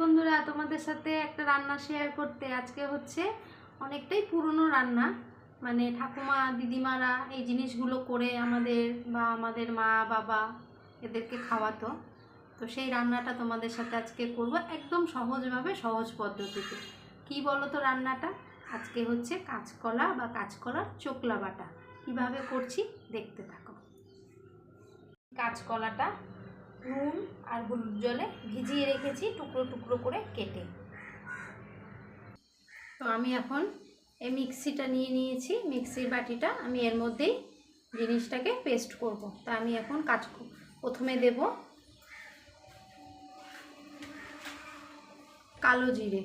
বন্ধুরা, তোমাদের সাথে একটা রান্না শেয়ার করতে। আজকে হচ্ছে অনেকটাই পুরনো রান্না। মানে ঠাকুমা, দিদিমারা এই জিনিসগুলো করে আমাদের বা আমাদের মা, বাবা এদেরকে খাওয়াতো। তো সেই রান্নাটা তোমাদের সাথে আজকে করব একদম সহজভাবে, সহজ পদ্ধতিতে। কি বলো তো রান্নাটা? আজকে হচ্ছে কাঁচকলা বা কাঁচকলার চোকলা বাটা। কীভাবে করছি দেখতে থাকো। কাঁচকলাটা নুন আর হলুদ জলে ভিজিয়ে রেখেছি টুকরো টুকরো করে কেটে। তো আমি এখন এই মিক্সিটা নিয়ে নিয়েছি, মিক্সির বাটিটা আমি এর মধ্যেই জিনিসটাকে পেস্ট করব। তা আমি এখন কাজ প্রথমে দেব কালো জিরে।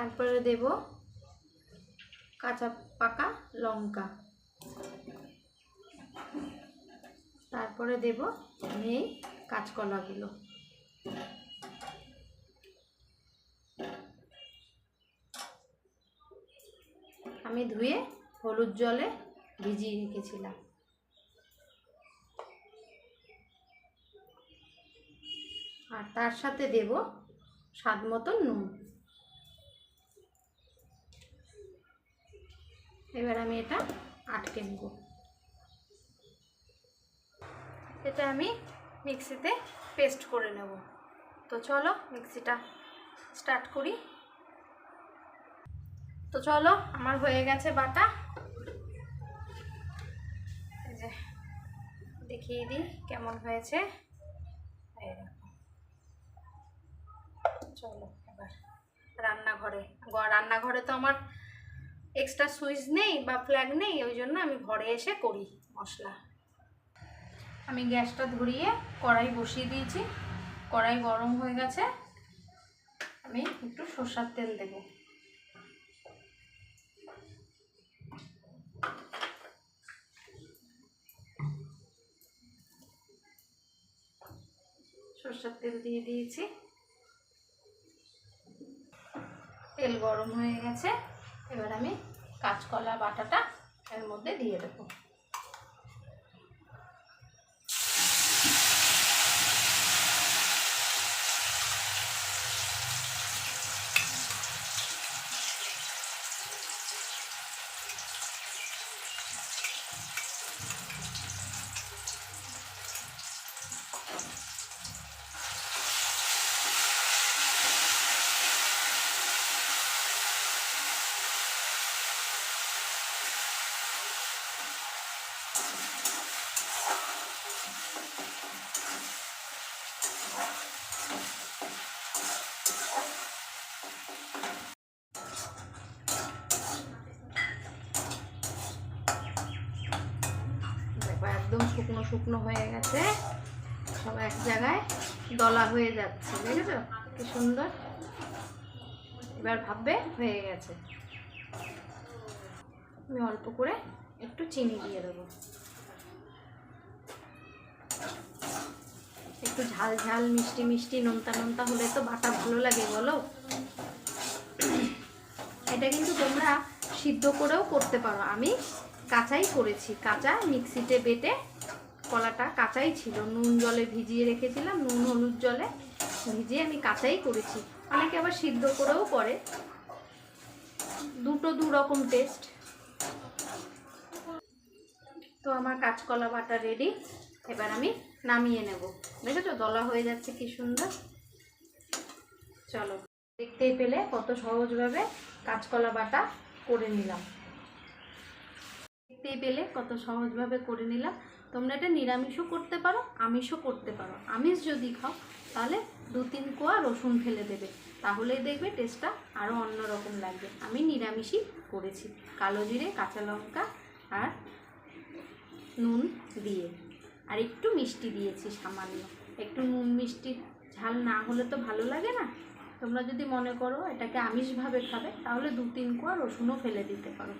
তারপরে দেব কাঁচা পাকা লঙ্কা। তারপরে দেব এই কাঁচকলাগুলো। আমি ধুয়ে হলুদ জলে ভিজিয়ে রেখেছিলাম। আর তার সাথে দেব স্বাদ মতো নুন। এবার আমি এটা আটকে নেব। এটা আমি মিক্সিতে পেস্ট করে নেব। তো চলো মিক্সিটা স্টার্ট করি। তো চলো, আমার হয়ে গেছে বাটা। যে, দেখিয়ে দিই কেমন হয়েছে। চলো এবার রান্নাঘরে রান্নাঘরে তো আমার এক্সট্রা সুইচ নেই বা ফ্ল্যাগ নেই, ওই জন্য আমি ঘরে এসে করি মশলা। আমি গ্যাসটা ধরিয়ে কড়াই বসিয়ে দিয়েছি। কড়াই গরম হয়ে গেছে। আমি একটু সর্ষার তেল দেব। সর্ষার তেল দিয়ে দিয়েছি। তেল গরম হয়ে গেছে। এবার আমি কাঁচকলা বাটাটা এর মধ্যে দিয়ে দেবো। একদম শুকনো শুকনো হয়ে গেছে। সব এক জায়গায় দলা হয়ে যাচ্ছে দেখেছ কি সুন্দর। এবার ভাববে, হয়ে গেছে। আমি অল্প করে একটু চিনি দিয়ে দেবো। একটু ঝাল ঝাল, মিষ্টি মিষ্টি, নোনতা নোনতা হলে তো বাটা ভালো লাগে, বলো? এটা কিন্তু তোমরা সিদ্ধ করেও করতে পারো। আমি কাঁচাই করেছি। কাঁচা মিক্সিতে বেটে কলাটা কাঁচাই ছিল। নুন জলে ভিজিয়ে রেখেছিলাম, নুন হলুদ জলে ভিজিয়ে আমি কাঁচাই করেছি। অনেকে আবার সিদ্ধ করেও করে। দুটো দু রকম টেস্ট তো আমার কাঁচকলা বাটা রেডি এবার আমি নামিয়ে নেব। দেখেছ? দলা হয়ে যাচ্ছে কি সুন্দর। চলো, দেখতেই পেলে কত সহজভাবে কাঁচকলা বাটা করে নিলাম। দেখতেই পেলে কত সহজভাবে করে নিলাম। তোমরা এটা নিরামিষও করতে পারো, আমিষও করতে পারো। আমিষ যদি খাও, তাহলে দু তিন কোয়া রসুন ফেলে দেবে। তাহলেই দেখবে টেস্টটা আরও অন্যরকম লাগবে। আমি নিরামিষই করেছি। কালো জিরে, কাঁচা লঙ্কা আর নুন দিয়ে। আর একটু মিষ্টি দিয়েছি সামান্য। একটু নুন মিষ্টির ঝাল না হলে তো ভালো লাগে না। তোমরা যদি মনে করো এটাকে আমিষভাবে খাবে, তাহলে দু তিন কোয়া রসুনও ফেলে দিতে পারো।